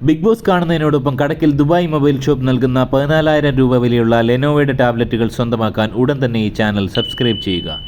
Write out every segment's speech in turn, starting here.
Big boss കാണുന്നതിനോടൊപ്പം കടക്കിൽ Dubai mobile shop നൽകുന്ന പതിനാലായിരം രൂപ വിലയുള്ള ലെനോവയുടെ ടാബ്ലറ്റുകൾ സ്വന്തമാക്കാൻ ഉടൻ തന്നെ ഈ ചാനൽ സബ്സ്ക്രൈബ് ചെയ്യുക.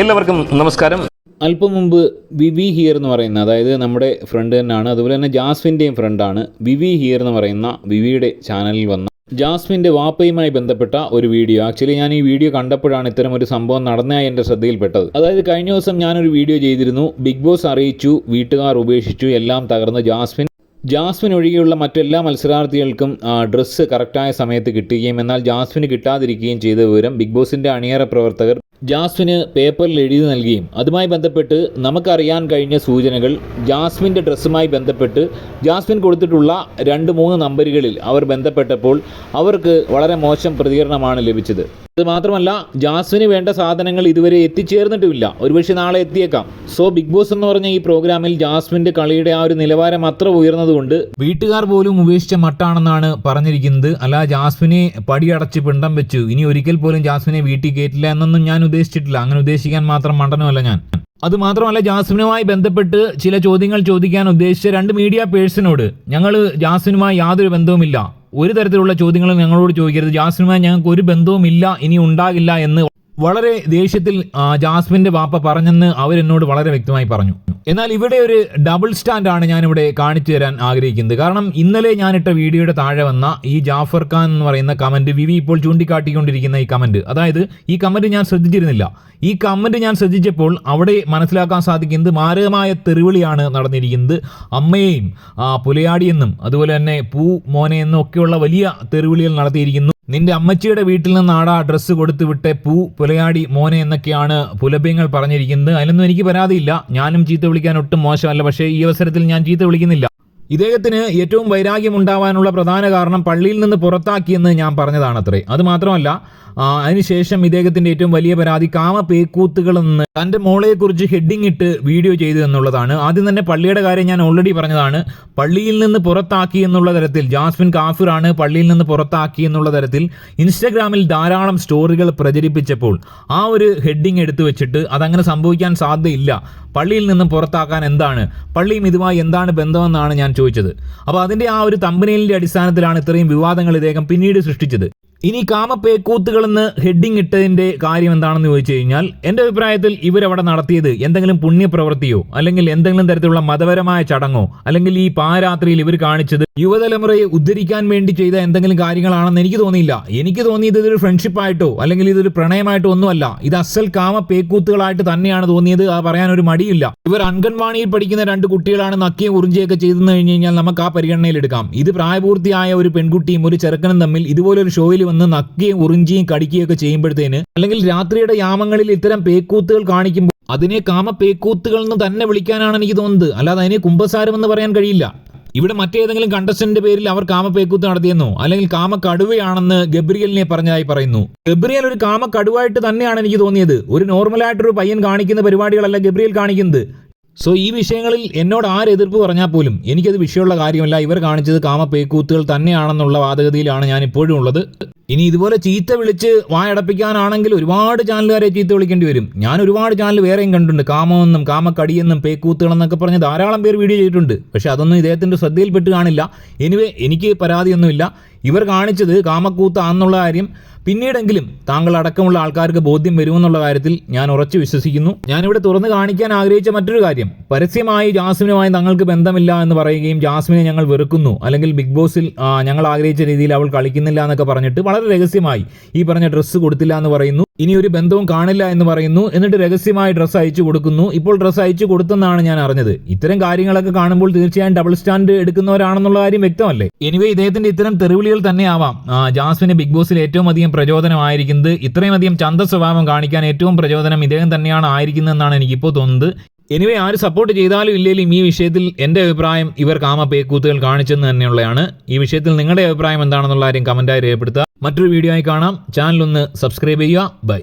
എല്ലാവർക്കും നമസ്കാരം. അല്പം മുമ്പ് വിവി ഹിയർ എന്ന് പറയുന്ന അതായത് നമ്മുടെ ഫ്രണ്ട് തന്നെയാണ് അതുപോലെ തന്നെ ജാസ്വിന്റെയും ഫ്രണ്ടാണ് വിവി ഹിയർ എന്ന് പറയുന്ന വിവിയുടെ ചാനലിൽ വന്ന ജാസ്മിന്റെ വാപ്പയുമായി ബന്ധപ്പെട്ട ഒരു വീഡിയോ. ആക്ച്വലി ഞാൻ ഈ വീഡിയോ കണ്ടപ്പോഴാണ് ഇത്തരം ഒരു സംഭവം നടന്നതായി എന്റെ ശ്രദ്ധയിൽപ്പെട്ടത്. അതായത് കഴിഞ്ഞ ദിവസം ഞാനൊരു വീഡിയോ ചെയ്തിരുന്നു. ബിഗ് ബോസ് അറിയിച്ചു വീട്ടുകാർ ഉപേക്ഷിച്ചു എല്ലാം തകർന്ന് ജാസ്മിൻ. ജാസ്മിൻ ഒഴികെയുള്ള മറ്റെല്ലാ മത്സരാർത്ഥികൾക്കും ഡ്രസ്സ് കറക്റ്റായ സമയത്ത് കിട്ടുകയും എന്നാൽ ജാസ്മിന് കിട്ടാതിരിക്കുകയും ചെയ്ത വിവരം ബിഗ് ബോസിന്റെ അണിയറ പ്രവർത്തകർ ജാസ്മിന് പേപ്പറിൽ എഴുതി നൽകുകയും അതുമായി ബന്ധപ്പെട്ട് നമുക്കറിയാൻ കഴിഞ്ഞ സൂചനകൾ ജാസ്മിന്റെ ഡ്രസ്സുമായി ബന്ധപ്പെട്ട് ജാസ്മിൻ കൊടുത്തിട്ടുള്ള രണ്ട് മൂന്ന് നമ്പറുകളിൽ അവർ ബന്ധപ്പെട്ടപ്പോൾ അവർക്ക് വളരെ മോശം പ്രതികരണമാണ് ലഭിച്ചത്. അത് മാത്രമല്ല ജാസ്മിന് വേണ്ട സാധനങ്ങൾ ഇതുവരെ എത്തിച്ചേർന്നിട്ടുമില്ല. ഒരുപക്ഷെ നാളെ എത്തിയേക്കാം. സോ ബിഗ് ബോസ് എന്ന് പറഞ്ഞ ഈ പ്രോഗ്രാമിൽ ജാസ്മിന്റെ കളിയുടെ ആ ഒരു നിലവാരം അത്ര ഉയർന്നതുകൊണ്ട് വീട്ടുകാർ പോലും ഉപേക്ഷിച്ച മട്ടാണെന്നാണ് പറഞ്ഞിരിക്കുന്നത്. അല്ല ജാസ്മിനെ പടിയടച്ച് പിണ്ടം വെച്ചു. ഇനി ഒരിക്കൽ പോലും ജാസ്മിനെ വീട്ടിൽ കയറ്റില്ല എന്നൊന്നും ഞാൻ ഉദ്ദേശിച്ചിട്ടില്ല. അങ്ങനെ ഉദ്ദേശിക്കാൻ മാത്രം മണ്ടനുമല്ല ഞാൻ. അത് മാത്രമല്ല ജാസ്മിനുമായി ബന്ധപ്പെട്ട് ചില ചോദ്യങ്ങൾ ചോദിക്കാൻ ഉദ്ദേശിച്ച രണ്ട് മീഡിയ പേഴ്സണോട് ഞങ്ങൾ ജാസ്മിനുമായി യാതൊരു ബന്ധവുമില്ല. ഒരു തരത്തിലുള്ള ചോദ്യങ്ങളും ഞങ്ങളോട് ചോദിക്കരുത്. ജാസ്മിനുമായി ഞങ്ങൾക്ക് ഒരു ബന്ധവുമില്ല ഇനി ഉണ്ടാകില്ല എന്ന് വളരെ ദേഷ്യത്തിൽ ആ, ജാസ്മിന്റെ വാപ്പ പറഞ്ഞെന്ന് അവരെന്നോട് വളരെ വ്യക്തമായി പറഞ്ഞു. എന്നാൽ ഇവിടെ ഒരു ഡബിൾ സ്റ്റാൻഡ് ആണ് ഞാനിവിടെ കാണിച്ചു തരാൻ ആഗ്രഹിക്കുന്നത്. കാരണം ഇന്നലെ ഞാനിട്ട വീഡിയോയുടെ താഴെ വന്ന ഈ ജാഫർ ഖാൻ എന്ന് പറയുന്ന കമന്റ് വിവി ഇപ്പോൾ ചൂണ്ടിക്കാട്ടിക്കൊണ്ടിരിക്കുന്ന ഈ കമന്റ് അതായത് ഈ കമന്റ് ഞാൻ ശ്രദ്ധിച്ചിരുന്നില്ല. ഈ കമന്റ് ഞാൻ ശ്രദ്ധിച്ചപ്പോൾ അവിടെ മനസ്സിലാക്കാൻ സാധിക്കുന്നത് മാരകമായ തെറിവിളിയാണ് നടന്നിരിക്കുന്നത് അമ്മയെയും പുലയാടിയെന്നും അതുപോലെ തന്നെ പൂ മോനെയെന്നും ഒക്കെയുള്ള വലിയ തെറിവിളികൾ നടത്തിയിരിക്കുന്നു. നിന്റെ അമ്മച്ചിയുടെ വീട്ടിൽ നിന്ന് ആട ഡ്രസ്സ് കൊടുത്തു വിട്ടേ പൂ പുലയാടി മോനെ എന്നൊക്കെയാണ് പുലഭ്യങ്ങൾ പറഞ്ഞിരിക്കുന്നത്. അതിലൊന്നും എനിക്ക് പരാതിയില്ല. ഞാനും ചീത്ത വിളിക്കാൻ ഒട്ടും മോശമല്ല. പക്ഷേ ഈ അവസരത്തിൽ ഞാൻ ചീത്ത വിളിക്കുന്നില്ല. ഇദ്ദേഹത്തിന് ഏറ്റവും വൈരാഗ്യമുണ്ടാവാനുള്ള പ്രധാന കാരണം പള്ളിയിൽ നിന്ന് പുറത്താക്കിയെന്ന് ഞാൻ പറഞ്ഞതാണത്രേ. അത് മാത്രമല്ല അതിനുശേഷം ഇദ്ദേഹത്തിന്റെ ഏറ്റവും വലിയ പരാതി കാമ പേക്കൂത്തുകൾ എന്ന് തന്റെ മോളെക്കുറിച്ച് ഹെഡിങ് ഇട്ട് വീഡിയോ ചെയ്തു എന്നുള്ളതാണ്. ആദ്യം തന്നെ പള്ളിയുടെ കാര്യം ഞാൻ ഓൾറെഡി പറഞ്ഞതാണ്. പള്ളിയിൽ നിന്ന് പുറത്താക്കി എന്നുള്ള തരത്തിൽ ജാസ്മിൻ കാഫിറാണ് പള്ളിയിൽ നിന്ന് പുറത്താക്കി എന്നുള്ള തരത്തിൽ ഇൻസ്റ്റഗ്രാമിൽ ധാരാളം സ്റ്റോറികൾ പ്രചരിപ്പിച്ചപ്പോൾ ആ ഒരു ഹെഡിങ് എടുത്തു വെച്ചിട്ട് അതങ്ങനെ സംഭവിക്കാൻ സാധ്യതയില്ല. പള്ളിയിൽ നിന്നും പുറത്താക്കാൻ എന്താണ്? പള്ളിയും ഇതുമായി എന്താണ് ബന്ധമെന്നാണ് ഞാൻ ചോദിച്ചത്. അപ്പോൾ അതിന്റെ ആ ഒരു തമ്പനയിലിന്റെ അടിസ്ഥാനത്തിലാണ് ഇത്രയും വിവാദങ്ങൾ ഇദ്ദേഹം പിന്നീട് സൃഷ്ടിച്ചത്. ഇനി കാമപ്പേക്കൂത്തുകളെന്ന് ഹെഡിങ് ഇട്ടതിന്റെ കാര്യം എന്താണെന്ന് ചോദിച്ചു കഴിഞ്ഞാൽ എന്റെ അഭിപ്രായത്തിൽ ഇവരവിടെ നടത്തിയത് എന്തെങ്കിലും പുണ്യപ്രവൃത്തിയോ അല്ലെങ്കിൽ എന്തെങ്കിലും തരത്തിലുള്ള മതപരമായ ചടങ്ങോ അല്ലെങ്കിൽ ഈ പാരാത്രിയിൽ ഇവർ കാണിച്ചത് യുവതലമുറയെ ഉദ്ധരിക്കാൻ വേണ്ടി ചെയ്ത എന്തെങ്കിലും കാര്യങ്ങളാണെന്ന് എനിക്ക് തോന്നിയില്ല. എനിക്ക് തോന്നിയത് ഇതൊരു ഫ്രണ്ട്ഷിപ്പായിട്ടോ അല്ലെങ്കിൽ ഇതൊരു പ്രണയമായിട്ടോ ഒന്നുമല്ല. ഇത് അസൽ കാമ പേക്കൂത്തുകളായിട്ട് തന്നെയാണ് തോന്നിയത് ആ പറയാൻ ഒരു മടിയില്ല. ഇവർ അംഗൻവാണിയിൽ പഠിക്കുന്ന രണ്ട് കുട്ടികളാണ് നക്കിയും ഉറിഞ്ചിയൊക്കെ ചെയ്തെന്ന് കഴിഞ്ഞ് കഴിഞ്ഞാൽ നമുക്ക് ആ പരിഗണനയിൽ എടുക്കാം. ഇത് പ്രായപൂർത്തിയായ ഒരു പെൺകുട്ടിയും ഒരു ചെറുക്കനും തമ്മിൽ ഇതുപോലൊരു ഷോയിൽ വന്ന് നക്കുകയും ഉറിഞ്ചിയും കടിക്കുകയൊക്കെ ചെയ്യുമ്പോഴത്തേന് അല്ലെങ്കിൽ രാത്രിയുടെ യാമങ്ങളിൽ ഇത്തരം പേക്കൂത്തുകൾ കാണിക്കുമ്പോൾ അതിനെ കാമ പേക്കൂത്തുകൾ എന്ന് തന്നെ വിളിക്കാനാണ് എനിക്ക് തോന്നുന്നത്. അല്ലാതെ അതിനെ കുംഭസാരം എന്ന് പറയാൻ കഴിയില്ല. ഇവിടെ മറ്റേതെങ്കിലും കണ്ടസ്റ്റന്റിന്റെ പേരിൽ അവർ കാമപ്പേക്കൂത്ത് നടത്തിയെന്നോ അല്ലെങ്കിൽ കാമ കടുവയാണെന്ന് ഗബ്രിയലിനെ പറഞ്ഞതായി പറയുന്നു. ഗബ്രിയൽ ഒരു കാമ കടുവായിട്ട് തന്നെയാണ് എനിക്ക് തോന്നിയത്. ഒരു നോർമലായിട്ടൊരു പയ്യൻ കാണിക്കുന്ന പരിപാടികളല്ല ഗബ്രിയൽ കാണിക്കുന്നത്. സോ ഈ വിഷയങ്ങളിൽ എന്നോട് ആര് എതിർപ്പ് പറഞ്ഞാൽ പോലും എനിക്കത് വിഷയമുള്ള കാര്യമല്ല. ഇവർ കാണിച്ചത് കാമ പേക്കൂത്തുകൾ തന്നെയാണെന്നുള്ള വാദഗതിയിലാണ് ഞാൻ ഇപ്പോഴും ഉള്ളത്. ഇനി ഇതുപോലെ ചീത്ത വിളിച്ച് വായടപ്പിക്കാനാണെങ്കിൽ ഒരുപാട് ചാനലുകാരെ ചീത്ത വിളിക്കേണ്ടി വരും. ഞാൻ ഒരുപാട് ചാനൽ വേറെയും കണ്ടിട്ടുണ്ട്. കാമമെന്നും കാമക്കടിയെന്നും പേക്കൂത്തുകളെന്നൊക്കെ പറഞ്ഞ് ധാരാളം പേർ വീഡിയോ ചെയ്തിട്ടുണ്ട്. പക്ഷേ അതൊന്നും ഇദ്ദേഹത്തിന്റെ ശ്രദ്ധയിൽപ്പെട്ട് കാണില്ല. എനിവേ എനിക്ക് പരാതിയൊന്നുമില്ല. ഇവർ കാണിച്ചത് കാമക്കൂത്താന്നുള്ള കാര്യം. പിന്നീടെങ്കിലും താങ്കൾ അടക്കമുള്ള ആൾക്കാർക്ക് ബോധ്യം വരുമെന്നുള്ള കാര്യത്തിൽ ഞാൻ ഉറച്ചു വിശ്വസിക്കുന്നു. ഞാനിവിടെ തുറന്നു കാണിക്കാൻ ആഗ്രഹിച്ച മറ്റൊരു കാര്യം. പരസ്യമായി ജാസ്മിനുമായി തങ്ങൾക്ക് ബന്ധമില്ല എന്ന് പറയുകയും ജാസ്മിനെ ഞങ്ങൾ വെറുക്കുന്നു. അല്ലെങ്കിൽ ബിഗ് ബോസിൽ ഞങ്ങൾ ആഗ്രഹിച്ച രീതിയിൽ അവൾ കളിക്കുന്നില്ല എന്നൊക്കെ പറഞ്ഞിട്ട് വളരെ രഹസ്യമായി ഈ പറഞ്ഞ ഡ്രസ്സ് കൊടുത്തില്ല എന്ന് പറയുന്നു. ഇനി ഒരു ബന്ധവും കാണില്ല എന്ന് പറയുന്നു. എന്നിട്ട് രഹസ്യമായി ഡ്രസ്സ് അയച്ചു കൊടുക്കുന്നു. ഇപ്പോൾ ഡ്രസ്സ് അയച്ചു കൊടുത്തെന്നാണ് ഞാൻ അറിഞ്ഞത്. ഇത്തരം കാര്യങ്ങളൊക്കെ കാണുമ്പോൾ തീർച്ചയായും ഡബിൾ സ്റ്റാൻഡ് എടുക്കുന്നവരാണെന്നുള്ള കാര്യം വ്യക്തമല്ലേ? എനിവേ ഇദ്ദേഹത്തിന്റെ ഇത്തരം തെറിവിളികൾ തന്നെയാവാം. ആ, ജാസ്മിന് ബിഗ് ബോസിൽ ഏറ്റവും അധികം പ്രചോദനമായിരിക്കുന്നത് ഇത്രയും അധികം ചന്ത സ്വഭാവം കാണിക്കാൻ ഏറ്റവും പ്രചോദനം ഇദ്ദേഹം തന്നെയാണ് ആയിരിക്കുന്നതെന്നാണ് എനിക്കിപ്പോൾ തോന്നുന്നത്. എനിവേ ആര് സപ്പോർട്ട് ചെയ്താലും ഇല്ലെങ്കിലും ഈ വിഷയത്തിൽ എന്റെ അഭിപ്രായം ഇവർ കാമ പേക്കൂത്തുകൾ കാണിച്ചെന്ന് തന്നെയുള്ളതാണ്. ഈ വിഷയത്തിൽ നിങ്ങളുടെ അഭിപ്രായം എന്താണെന്നുള്ള കാര്യം കമന്റായി രേഖപ്പെടുത്തുക. മറ്റൊരു വീഡിയോ ആയി കാണാം. ചാനലൊന്ന് സബ്സ്ക്രൈബ് ചെയ്യുക. ബൈ